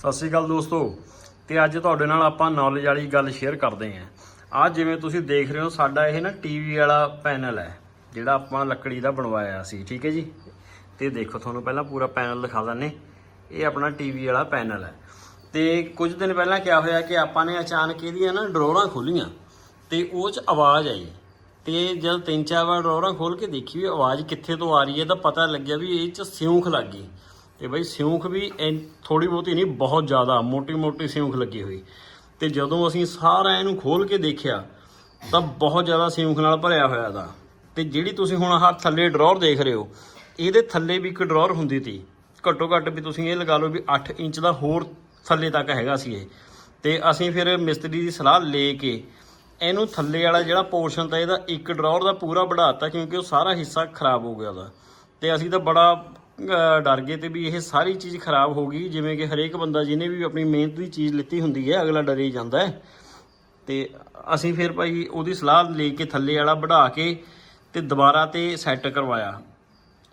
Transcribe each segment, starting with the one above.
ਸਤਿ ਸ਼੍ਰੀ ਅਕਾਲ ਦੋਸਤੋ ਤੇ ਅੱਜ ਤੁਹਾਡੇ ਨਾਲ ਆਪਾਂ ਨੌਲੇਜ ਵਾਲੀ ਗੱਲ ਸ਼ੇਅਰ ਕਰਦੇ ਆਂ ਆ ਜਿਵੇਂ ਤੁਸੀਂ ਦੇਖ ਰਹੇ ਹੋ, ਸਾਡਾ ਇਹ ਨਾ ਟੀਵੀ ਵਾਲਾ ਪੈਨਲ ਹੈ, ਜਿਹੜਾ ਆਪਾਂ ਲੱਕੜੀ ਦਾ ਬਣਵਾਇਆ ਸੀ, ਠੀਕ ਹੈ ਜੀ? ਤੇ ਦੇਖੋ, ਤੁਹਾਨੂੰ ਪਹਿਲਾਂ ਪੂਰਾ ਪੈਨਲ ਦਿਖਾ ਦਿੰਨੇ ਇਹ ਆਪਣਾ ਟੀਵੀ ਵਾਲਾ ਪੈਨਲ ਹੈ। ਤੇ ਕੁਝ ਦਿਨ ਪਹਿਲਾਂ ਕਿਆ ਹੋਇਆ ਕਿ ਆਪਾਂ ਨੇ ਅਚਾਨਕ ਇਹਦੀਆਂ ਨਾ ਡਰੋਰਾਂ ਖੋਲੀਆਂ ਤੇ ਉਹ ਚ ਆਵਾਜ਼ ਆਈ। ਤੇ ਜਦ ਤਿੰਨ ਚਾਰ ਵਾਰ ਡਰੋਰਾਂ ਖੋਲ ਕੇ ਦੇਖੀ ਵੀ ਆਵਾਜ਼ ਕਿੱਥੇ ਤੋਂ ਆ ਰਹੀ ਹੈ, ਤਾਂ ਪਤਾ ਲੱਗਿਆ ਵੀ ਇਹ ਚ ਸਿਉਂਖ ਲੱਗ ਗਈ। ਤੇ ਬਈ ਸਿਉਂਖ ਵੀ ਥੋੜੀ ਬਹੁਤੀ ਨਹੀਂ, ਬਹੁਤ ਜ਼ਿਆਦਾ ਮੋਟੀ ਮੋਟੀ ਸਿਉਂਖ ਲੱਗੀ ਹੋਈ। ਤੇ ਜਦੋਂ ਅਸੀਂ ਸਾਰਾ ਇਹਨੂੰ ਖੋਲ ਕੇ ਦੇਖਿਆ, ਤਾਂ ਬਹੁਤ ਜ਼ਿਆਦਾ ਸਿਉਂਖ ਨਾਲ ਭਰਿਆ ਹੋਇਆ ਦਾ ਤੇ ਜਿਹੜੀ ਤੁਸੀਂ ਹੁਣ ਆਹ ਥੱਲੇ ਡਰਾਅਰ ਦੇਖ ਰਹੇ ਹੋ, ਇਹਦੇ ਥੱਲੇ ਵੀ ਇੱਕ ਡਰਾਅਰ ਹੁੰਦੀ ਸੀ ਘੱਟੋ ਘੱਟ ਵੀ ਤੁਸੀਂ ਇਹ ਲਗਾ ਲਓ ਵੀ 8 ਇੰਚ ਦਾ ਹੋਰ ਥੱਲੇ ਤੱਕ ਹੈਗਾ ਸੀ ਇਹ। ਤੇ ਅਸੀਂ ਫਿਰ ਮਿਸਤਰੀ ਦੀ ਸਲਾਹ ਲੈ ਕੇ ਇਹਨੂੰ ਥੱਲੇ ਵਾਲਾ ਜਿਹੜਾ ਪੋਰਸ਼ਨ ਤਾਂ ਇਹਦਾ ਇੱਕ ਡਰਾਅਰ ਦਾ ਪੂਰਾ ਵਧਾਤਾ ਕਿਉਂਕਿ ਉਹ ਸਾਰਾ ਹਿੱਸਾ ਖਰਾਬ ਹੋ ਗਿਆ ਉਹਦਾ। ਤੇ ਅਸੀਂ ਤਾਂ ਬੜਾ ਡਰ ਗਏ ਤੇ ਵੀ ਇਹ ਸਾਰੀ ਚੀਜ਼ ਖਰਾਬ ਹੋ ਗਈ, ਜਿਵੇਂ ਕਿ ਹਰੇਕ ਬੰਦਾ ਜਿਹਨੇ ਵੀ ਆਪਣੀ ਮਿਹਨਤ ਦੀ ਚੀਜ਼ ਲਿੱਤੀ ਹੁੰਦੀ ਹੈ, ਅਗਲਾ ਡਰੇ ਜਾਂਦਾ ਹੈ। ਤੇ ਅਸੀਂ ਫਿਰ ਭਾਈ ਉਹਦੀ ਸਲਾਹ ਲੈ ਕੇ ਥੱਲੇ ਵਾਲਾ ਵਧਾ ਕੇ ਤੇ ਦੁਬਾਰਾ ਤੇ ਸੈੱਟ ਕਰਵਾਇਆ।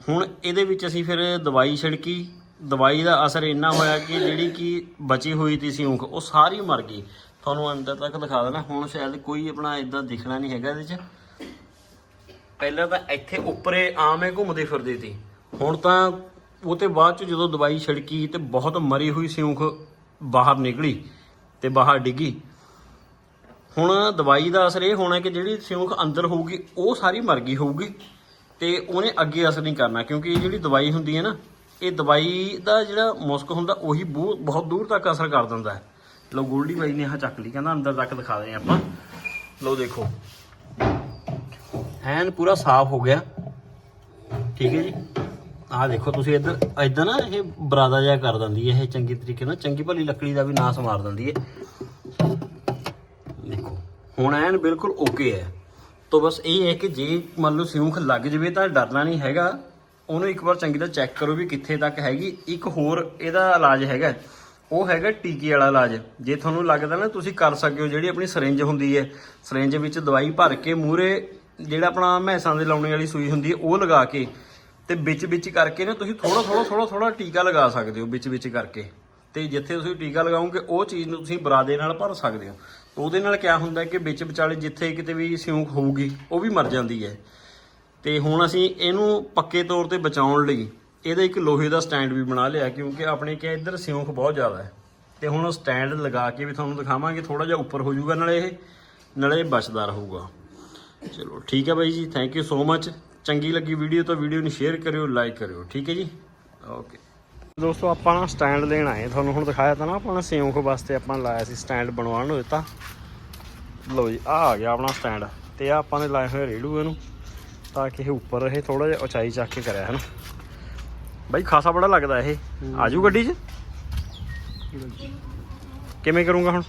ਹੁਣ ਇਹਦੇ ਵਿੱਚ ਅਸੀਂ ਫਿਰ ਦਵਾਈ ਛਿੜਕੀ। ਦਵਾਈ ਦਾ ਅਸਰ ਇੰਨਾ ਹੋਇਆ ਕਿ ਜਿਹੜੀ ਕਿ ਬਚੀ ਹੋਈ ਤੀ ਸਿਉਂਖ ਉਹ ਸਾਰੀ ਮਰ ਗਈ। ਤੁਹਾਨੂੰ ਅੰਦਰ ਤੱਕ ਦਿਖਾ ਦੇਣਾ, ਹੁਣ ਸ਼ਾਇਦ ਕੋਈ ਆਪਣਾ ਇਦਾਂ ਦਿਖਣਾ ਨਹੀਂ ਹੈਗਾ ਇਹਦੇ 'ਚ। ਪਹਿਲਾਂ ਤਾਂ ਇੱਥੇ ਉੱਪਰੇ ਆਮ ਹੀ ਘੁੰਮਦੇ ਫਿਰਦੇ ਸੀ ਹੁਣ ਤਾਂ ਉਹ ਤੇ ਬਾਅਦ ਚ ਜਦੋਂ ਦਵਾਈ ਛਿੜਕੀ ਤੇ ਬਹੁਤ ਮਰੀ ਹੋਈ ਸਿਉਂਖ ਬਾਹਰ ਨਿਕਲੀ ਤੇ ਬਾਹਰ ਡਿੱਗੀ। ਹੁਣ ਦਵਾਈ ਦਾ ਅਸਰ ਇਹ ਹੋਣਾ ਕਿ ਜਿਹੜੀ ਸਿਉਂਖ ਅੰਦਰ ਹੋਊਗੀ, ਉਹ ਸਾਰੀ ਮਰ ਗਈ ਹੋਊਗੀ ਤੇ ਉਹਨੇ ਅੱਗੇ ਅਸਰ ਨਹੀਂ ਕਰਨਾ ਕਿਉਂਕਿ ਇਹ ਜਿਹੜੀ ਦਵਾਈ ਹੁੰਦੀ ਹੈ ਨਾ, ਇਹ ਦਵਾਈ ਦਾ ਜਿਹੜਾ ਮੁਸਕ ਹੁੰਦਾ, ਉਹੀ ਬੂ- ਬਹੁਤ ਦੂਰ ਤੱਕ ਅਸਰ ਕਰ ਦਿੰਦਾ ਹੈ। ਲੋ ਗੋਲਡੀ ਬਾਈ ਨੇ ਆਹ ਚੱਕ ਲਈ, ਕਹਿੰਦਾ ਅੰਦਰ ਤੱਕ ਦਿਖਾ ਦੇ ਆਪਾਂ। ਲੋ ਦੇਖੋ। ਐਨ ਪੂਰਾ ਸਾਫ਼ ਹੋ ਗਿਆ। ਠੀਕ ਹੈ ਜੀ। ਆਹ ਦੇਖੋ ਤੁਸੀਂ ਇੱਧਰ ਇੱਧਰ ਨਾ ਇਹ ਬਰਾਦਾ ਜਿਹਾ ਕਰ ਦਿੰਦੀ ਹੈ ਇਹ ਚੰਗੀ ਤਰੀਕੇ ਨਾਲ, ਚੰਗੀ ਭਲੀ ਲੱਕੜੀ ਦਾ ਵੀ ਨਾਸ ਮਾਰ ਦਿੰਦੀ ਹੈ। ਦੇਖੋ, ਹੁਣ ਐਨ ਬਿਲਕੁਲ ਓਕੇ ਹੈ। ਤੋਂ ਬਸ ਇਹ ਹੈ ਕਿ ਜੇ ਮੰਨ ਲਓ ਸਿਉਂਖ ਲੱਗ ਜਵੇ ਤਾਂ ਡਰਨਾ ਨਹੀਂ ਹੈਗਾ। ਉਹਨੂੰ ਇੱਕ ਵਾਰ ਚੰਗੀ ਤਰ੍ਹਾਂ ਚੈੱਕ ਕਰੋ ਵੀ ਕਿੱਥੇ ਤੱਕ ਹੈਗੀ। ਇੱਕ ਹੋਰ ਇਹਦਾ ਇਲਾਜ ਹੈਗਾ। ਉਹ ਹੈਗਾ ਟੀਕੇ ਵਾਲਾ ਇਲਾਜ। ਜੇ ਤੁਹਾਨੂੰ ਲੱਗਦਾ ਨਾ ਤੁਸੀਂ ਕਰ ਸਕਦੇ ਹੋ, ਜਿਹੜੀ ਆਪਣੀ ਸਰਿੰਜ ਹੁੰਦੀ ਹੈ। ਸਰਿੰਜ ਵਿੱਚ ਦਵਾਈ ਭਰ ਕੇ ਮੂਰੇ ਜਿਹੜਾ ਆਪਣਾ ਮੈਸਾਂ ਦੇ ਲਾਉਣੇ ਵਾਲੀ ਸੂਈ ਹੁੰਦੀ ਹੈ, ਉਹ ਲਗਾ ਕੇ ਤੇ ਵਿੱਚ ਵਿੱਚ ਕਰਕੇ ਨਾ ਤੁਸੀਂ ਥੋੜਾ ਥੋੜਾ ਥੋੜਾ ਥੋੜਾ ਟੀਕਾ ਲਗਾ ਸਕਦੇ ਹੋ ਵਿੱਚ ਵਿੱਚ ਕਰਕੇ। ਤੇ ਜਿੱਥੇ ਤੁਸੀਂ ਟੀਕਾ ਲਗਾਓਗੇ, ਉਹ ਚੀਜ਼ ਨੂੰ ਤੁਸੀਂ ਬਰਾਦੇ ਨਾਲ ਭਰ ਸਕਦੇ ਹੋ। ਉਹਦੇ ਨਾਲ ਕੀ ਹੁੰਦਾ ਕਿ ਵਿੱਚ ਵਿਚਾਲੇ ਜਿੱਥੇ ਕਿਤੇ ਵੀ ਸਿਉਂਕ ਹੋਊਗੀ, ਉਹ ਵੀ ਮਰ ਜਾਂਦੀ ਹੈ। ਤੇ ਹੁਣ ਅਸੀਂ ਇਹਨੂੰ ਪੱਕੇ ਤੌਰ ਤੇ ਬਚਾਉਣ ਲਈ ਇਹਦਾ ਇੱਕ ਲੋਹੇ ਦਾ ਸਟੈਂਡ ਵੀ ਬਣਾ ਲਿਆ, ਕਿਉਂਕਿ ਆਪਣੇ ਕਿ ਇੱਧਰ ਸਿਉਂਕ ਬਹੁਤ ਜ਼ਿਆਦਾ ਹੈ। ਤੇ ਹੁਣ ਸਟੈਂਡ ਲਗਾ ਕੇ ਵੀ ਤੁਹਾਨੂੰ ਦਿਖਾਵਾਂਗੇ ਥੋੜਾ ਜਿਹਾ ਉੱਪਰ ਹੋ ਜਾਊਗਾ, ਨਾਲੇ ਇਹ ਨਾਲੇ ਇਹ ਬਚਦਾ ਰਹੂਗਾ। ਚਲੋ, ਠੀਕ ਹੈ ਬਾਈ ਜੀ ਥੈਂਕ ਯੂ ਸੋ ਮੱਚ ਚੰਗੀ ਲੱਗੀ ਵੀਡੀਓ ਤਾਂ ਵੀਡੀਓ ਨੂੰ ਸ਼ੇਅਰ ਕਰਿਓ ਲਾਈਕ ਕਰਿਓ ਠੀਕ ਹੈ ਜੀ? ਓਕੇ ਦੋਸਤੋ ਆਪਾਂ ਨਾ ਸਟੈਂਡ ਲੈਣ ਆਏ ਤੁਹਾਨੂੰ ਹੁਣ ਦਿਖਾਇਆ ਤਾਂ ਨਾ ਆਪਾਂ ਨੇ ਸਿਉਂਖ ਵਾਸਤੇ ਆਪਾਂ ਲਾਇਆ ਸੀ ਸਟੈਂਡ ਬਣਵਾਉਣ ਨੂੰ ਦਿੱਤਾ। ਲਓ ਜੀ ਆ ਆ ਗਿਆ ਆਪਣਾ ਸਟੈਂਡ ਤੇ ਆ ਆਪਾਂ ਨੇ ਲਾਏ ਹੋਏ ਰੇੜੂ ਇਹਨੂੰ ਤਾਂ ਕਿ ਇਹ ਉੱਪਰ ਰਹੇ ਥੋੜਾ ਜਿਹਾ ਉਚਾਈ ਚੱਕ ਕੇ ਕਰਿਆ ਹਨ? ਬਾਈ ਖਾਸਾ ਬੜਾ ਲੱਗਦਾ ਇਹ। ਆਜੂ ਗੱਡੀ 'ਚ? ਕਿਵੇਂ ਕਰੂੰਗਾ ਹੁਣ?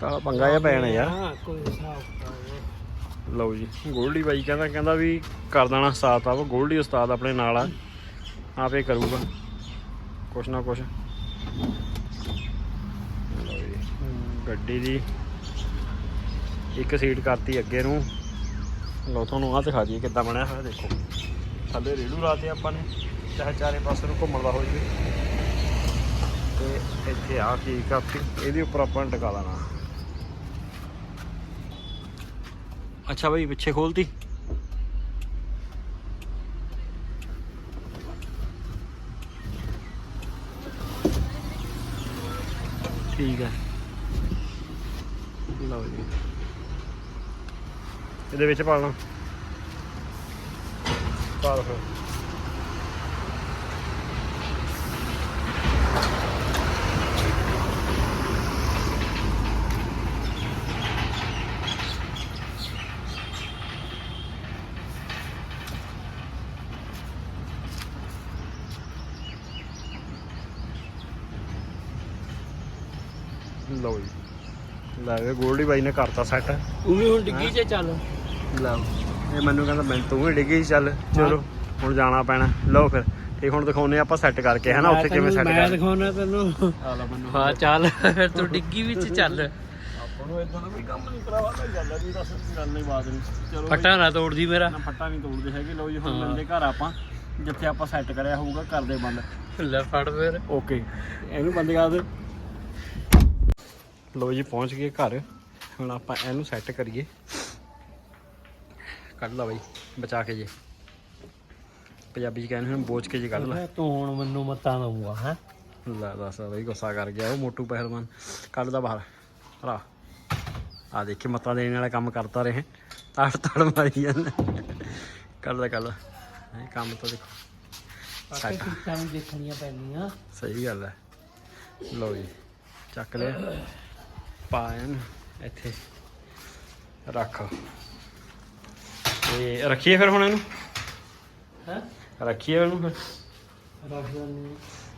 ਤਾਂ ਪੰਗਾ ਜਿਹਾ ਪੈਣਾ ਯਾਰ। ਹਾਂ ਕੋਈ ਹਿਸਾਬ ਲਓ ਜੀ, ਗੋਲਡੀ ਬਾਈ ਕਹਿੰਦਾ ਕਹਿੰਦਾ ਵੀ ਕਰ ਦੇਣਾ ਉਸਤਾਦ ਆਪ ਗੋਲਡੀ ਉਸਤਾਦ ਆਪਣੇ ਨਾਲ ਆ। ਆਪੇ ਕਰੂਗਾ। ਕੁਛ ਨਾ ਕੁਛ। ਲਓ ਜੀ ਗੱਡੀ ਦੀ ਇੱਕ ਸੀਟ ਕਰਤੀ ਅੱਗੇ ਨੂੰ। ਲਓ, ਤੁਹਾਨੂੰ ਆਹ ਦਿਖਾ ਦਈਏ ਕਿੱਦਾਂ ਬਣਿਆ ਹੋਇਆ, ਦੇਖੋ। ਥੱਲੇ ਰੇੜੂ ਲਾਤੇ ਆਪਾਂ ਨੇ, ਚਾਹੇ ਚਾਰੇ ਪਾਸੇ ਨੂੰ ਘੁੰਮਣ ਦਾ ਹੋ ਜਵੇ ਤੇ ਇੱਥੇ ਆ ਕੀ ਕਰਤੀ, ਇਹਦੇ ਉੱਪਰ ਆਪਾਂ ਨੇ ਟਿਕਾ ਦੇਣਾ ਅੱਛਾ ਭਾਈ ਪਿੱਛੇ ਖੋਲਤੀ। ਠੀਕ ਹੈ ਲਓ ਜੀ। ਇਹਦੇ ਵਿੱਚ ਪਾਣਾ ਪਾ ਦੋ ਫਿਰ। ਲਓ ਜੀ। ਲੈ ਵੇ ਗੋਲਡੀ ਬਾਈ ਨੇ ਕਰਤਾ ਸੈੱਟ ਵੀ ਹੁਣ ਡਿੱਗੀ 'ਚ ਚੱਲ। ਲਓ ਇਹ ਮੈਨੂੰ ਕਹਿੰਦਾ ਮੈਂ ਤੂੰ ਵੀ ਡਿੱਗੀ ਚੱਲ। ਚਲੋ ਹੁਣ ਜਾਣਾ ਪੈਣਾ। ਲਓ ਫਿਰ ਇਹ ਹੁਣ ਦਿਖਾਉਨੇ ਆਪਾਂ ਸੈੱਟ ਕਰਕੇ ਹੈ ਨਾ ਉੱਥੇ ਕਿਵੇਂ ਸੈੱਟ ਮੈਂ ਕਰ ਦਿਖਾਉਣਾ ਤੈਨੂੰ। ਹਾਂ ਚੱਲ ਫਿਰ ਤੂੰ ਡਿੱਗੀ ਵਿੱਚ ਚੱਲ। ਆਪਾਂ ਨੂੰ ਇਦਾਂ ਦਾ ਵੀ ਕੰਮ ਨਹੀਂ ਕਰਾਵਾ ਤਾਂ ਗੱਲ ਨਹੀਂ ਦੱਸ ਗੱਲ ਨਹੀਂ ਬਾਤ ਨਹੀਂ। ਚਲੋ ਫੱਟਾ ਨਾ ਤੋੜਦੀ ਮੇਰਾ। ਨਾ ਫੱਟਾ ਨਹੀਂ ਤੋੜਦੇ ਹੈਗੇ ਲਓ ਜੀ ਹੁਣ ਮਿਲਦੇ ਘਰ ਆਪਾਂ ਜਿੱਥੇ ਆਪਾਂ ਸੈੱਟ ਕਰਿਆ ਹੋਊਗਾ ਕਰਦੇ ਬੰਦ। ਲੈ ਫੜ ਫਿਰ। ਓਕੇ ਇਹਨੂੰ ਬੰਦ ਕਰ ਦੇ। ਲੋ ਜੀ ਪਹੁੰਚ ਗਏ ਘਰ। ਹੁਣ ਆਪਾਂ ਇਹਨੂੰ ਸੈੱਟ ਕਰੀਏ। ਕੱਢ ਲਾ ਬਾਈ ਬਚਾ ਕੇ ਜੇ। ਪੰਜਾਬੀ ਚ ਕਹਿੰਦੇ ਹੁਣ ਬੋਚ ਕੇ ਜੇ ਕੱਢ ਲਾ। ਤੂੰ ਹੁਣ ਮੈਨੂੰ ਮਤਾਂ ਦਊਗਾ ਹੈ? ਲੈ ਦੱਸ ਬਈ ਗੁੱਸਾ ਕਰ ਗਿਆ ਉਹ ਮੋਟੂ ਪਹਿਲਵਾਨ। ਕੱਢ ਦਾ ਬਾਹਰ। ਹਲਾ ਆ ਦੇਖੀ ਮੱਤਾ ਦੇਣ ਵਾਲਾ ਕੰਮ ਕਰਤਾ ਰਹੇ। ਤੜ ਤੜ ਮਾਰੀ ਜਾਂਦਾ। ਕੱਢ ਦਾ ਕੱਢ ਕੰਮ ਤਾਂ ਦੇਖੋ। ਬਾਕੀ ਚੀਜ਼ਾਂ ਵੀ ਦੇਖਣੀਆਂ ਪੈਣੀਆਂ ਸਹੀ ਗੱਲ ਹੈ। ਲਓ ਜੀ ਚੱਕ ਲਿਆ। ਪਾਇਨ। ਇੱਥੇ ਰੱਖ। ਤੇ ਰੱਖੀਏ ਫਿਰ ਹੁਣ ਇਹਨੂੰ? ਹੈ? ਰੱਖੀਏ ਇਹਨੂੰ ਫਿਰ? ਰੱਖ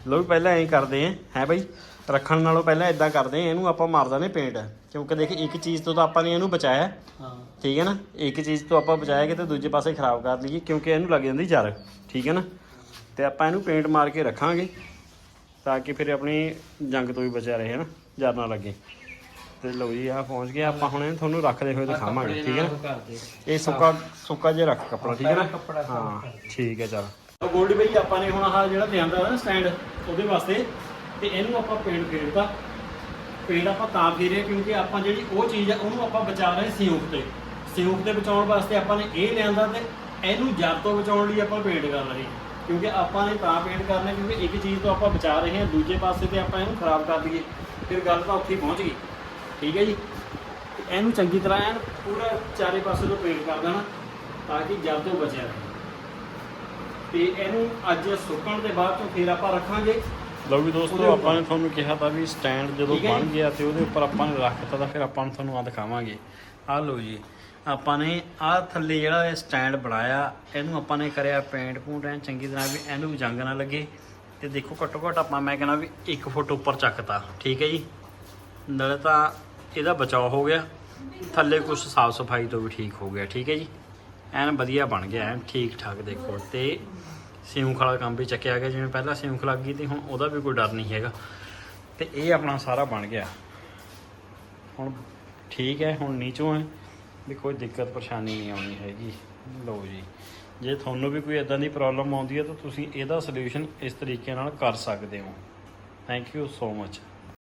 ਲੋ ਵੀ ਪਹਿਲਾਂ ਐਂ ਕਰਦੇ ਆਂ ਹੈ ਬਈ? ਰੱਖਣ ਨਾਲੋਂ ਪਹਿਲਾਂ ਇਦਾਂ ਕਰਦੇ ਆਂ ਇਹਨੂੰ ਆਪਾਂ ਮਾਰ ਦਾਂਗੇ ਪੇਂਟ। ਕਿਉਂਕਿ ਦੇਖ ਇੱਕ ਚੀਜ਼ ਤੋਂ ਤਾਂ ਆਪਾਂ ਨੇ ਇਹਨੂੰ ਬਚਾਇਆ। ਹਾਂ। ਠੀਕ ਹੈ ਨਾ? ਇੱਕ ਚੀਜ਼ ਤੋਂ ਆਪਾਂ ਬਚਾਇਆ ਕਿ ਤੇ ਦੂਜੇ ਪਾਸੇ ਖਰਾਬ ਕਰ ਲਈਏ ਕਿਉਂਕਿ ਇਹਨੂੰ ਲੱਗ ਜਾਂਦੀ ਜਰ ਠੀਕ ਹੈ ਨਾ? ਤੇ ਆਪਾਂ ਇਹਨੂੰ ਪੇਂਟ ਮਾਰ ਕੇ ਰੱਖਾਂਗੇ ਤਾਂ ਕਿ ਫਿਰ ਆਪਣੀ ਜੰਗ ਤੋਂ ਵੀ ਬਚਿਆ ਰਹੇ ਨਾ? ਜਰ ਨਾ ਲੱਗੇ। ਤੇ ਲਓ ਜੀ ਆ ਪਹੁੰਚ ਗਏ ਆਪਾਂ ਹੁਣ ਇਹਨੂੰ ਤੁਹਾਨੂੰ ਰੱਖਦੇ ਹੋਏ ਦਿਖਾਵਾਂਗੇ ਠੀਕ ਹੈ ਨਾ? ਇਹ ਸੁੱਕਾ ਸੁੱਕਾ ਜਿਹਾ ਰੱਖ ਕੱਪੜਾ ਠੀਕ ਹੈ ਨਾ? ਹਾਂ ਠੀਕ ਹੈ ਚਲ। ਗੋਲਡੀ ਬਈ ਆਪਾਂ ਨੇ ਹੁਣ ਆਹ ਜਿਹੜਾ ਲਿਆਂਦਾ ਨਾ ਸਟੈਂਡ ਉਹਦੇ ਵਾਸਤੇ ਤੇ ਇਹਨੂੰ ਆਪਾਂ ਪੇਂਟ ਫੇਰਤਾ। ਪੇਂਟ ਆਪਾਂ ਤਾਂ ਫੇਰਿਆ ਕਿਉਂਕਿ ਆਪਾਂ ਜਿਹੜੀ ਉਹ ਚੀਜ਼ ਆ ਉਹਨੂੰ ਆਪਾਂ ਬਚਾ ਰਹੇ ਸਿਉਂਕ ਤੇ। ਸਿਉਂਕ ਤੇ ਬਚਾਉਣ ਵਾਸਤੇ ਆਪਾਂ ਨੇ ਇਹ ਲਿਆਂਦਾ ਤੇ ਇਹਨੂੰ ਜੜ ਤੋਂ ਬਚਾਉਣ ਲਈ ਆਪਾਂ ਪੇਂਟ ਕਰ ਰਹੇ ਕਿਉਂਕਿ ਆਪਾਂ ਨੇ ਤਾਂ ਪੇਂਟ ਕਰਨਾ ਕਿਉਂਕਿ ਇੱਕ ਚੀਜ਼ ਤੋਂ ਆਪਾਂ ਬਚਾ ਰਹੇ ਹਾਂ ਦੂਜੇ ਪਾਸੇ ਤੇ ਆਪਾਂ ਇਹਨੂੰ ਖਰਾਬ ਕਰ ਦਈਏ। ਫਿਰ ਗੱਲ ਤਾਂ ਉੱਥੇ ਪਹੁੰਚ ਗਈ। ਠੀਕ ਹੈ ਜੀ। ਇਹਨੂੰ ਚੰਗੀ ਤਰ੍ਹਾਂ ਐਨ ਪੂਰਾ ਚਾਰੇ ਪਾਸੇ ਤੋਂ ਪੇਂਟ ਕਰ ਦੇਣਾ ਤਾਂ ਕਿ ਜੜ ਤੋਂ ਬਚਿਆ ਰਹੇ। ਤੇ ਇਹਨੂੰ ਅੱਜ ਸੁੱਕਣ ਦੇ ਬਾਅਦ ਤੋਂ ਫਿਰ ਆਪਾਂ ਰੱਖਾਂਗੇ। ਲਓ ਵੀ ਦੋਸਤੋ। ਆਪਾਂ ਨੇ ਤੁਹਾਨੂੰ ਕਿਹਾ ਤਾਂ ਵੀ ਸਟੈਂਡ ਜਦੋਂ ਬਣ। ਗਿਆ ਤੇ ਉਹਦੇ ਉੱਪਰ ਆਪਾਂ ਨੇ ਰੱਖਤਾ ਤਾਂ ਫਿਰ ਆਪਾਂ ਨੂੰ ਤੁਹਾਨੂੰ ਆ ਦਿਖਾਵਾਂਗੇ। ਆਹ ਲਓ ਜੀ ਆਪਾਂ ਨੇ ਆਹ ਥੱਲੇ ਜਿਹੜਾ ਇਹ ਸਟੈਂਡ ਬਣਾਇਆ ਇਹਨੂੰ ਆਪਾਂ ਨੇ ਕਰਿਆ ਪੇਂਟ ਪੂੰਟ ਐਨ ਚੰਗੀ ਤਰ੍ਹਾਂ ਵੀ ਇਹਨੂੰ ਜੰਗ ਨਾ ਲੱਗੇ। ਤੇ ਦੇਖੋ ਘੱਟੋ ਘੱਟ ਆਪਾਂ ਮੈਂ ਕਹਿੰਦਾ ਵੀ 1 ਫੁੱਟ ਉੱਪਰ ਚੱਕਤਾ ਠੀਕ ਹੈ ਜੀ। ਨਾਲੇ ਤਾਂ ਇਹਦਾ ਬਚਾਅ ਹੋ ਗਿਆ। ਥੱਲੇ ਕੁਝ ਸਾਫ਼ ਸਫ਼ਾਈ ਤੋਂ ਵੀ ਠੀਕ ਹੋ ਗਿਆ, ਠੀਕ ਹੈ ਜੀ? ਐਨ ਵਧੀਆ ਬਣ ਗਿਆ, ਐਨ ਠੀਕ ਠਾਕ ਦੇਖੋ। ਤੇ ਸਿਉਂਖ ਵਾਲਾ ਕੰਮ ਵੀ ਚੱਕਿਆ ਗਿਆ, ਜਿਵੇਂ ਪਹਿਲਾਂ ਸਿਉਂਖ ਲੱਗ ਗਈ ਤੇ ਹੁਣ ਉਹਦਾ ਵੀ ਕੋਈ ਡਰ ਨਹੀਂ ਹੈਗਾ। ਤੇ ਇਹ ਆਪਣਾ ਸਾਰਾ ਬਣ ਗਿਆ। ਹੁਣ ਠੀਕ ਹੈ, ਹੁਣ ਨੀਚੋਂ ਹੈ। ਵੀ ਕੋਈ ਦਿੱਕਤ ਪਰੇਸ਼ਾਨੀ ਨਹੀਂ ਆਉਣੀ ਹੈਗੀ। ਲਓ ਜੀ, ਜੇ ਤੁਹਾਨੂੰ ਵੀ ਕੋਈ ਇਦਾਂ ਦੀ ਪ੍ਰੋਬਲਮ ਆਉਂਦੀ ਹੈ ਤਾਂ ਤੁਸੀਂ ਇਹਦਾ ਸੋਲੂਸ਼ਨ ਇਸ ਤਰੀਕੇ ਨਾਲ ਕਰ ਸਕਦੇ ਹੋ। Thank you so much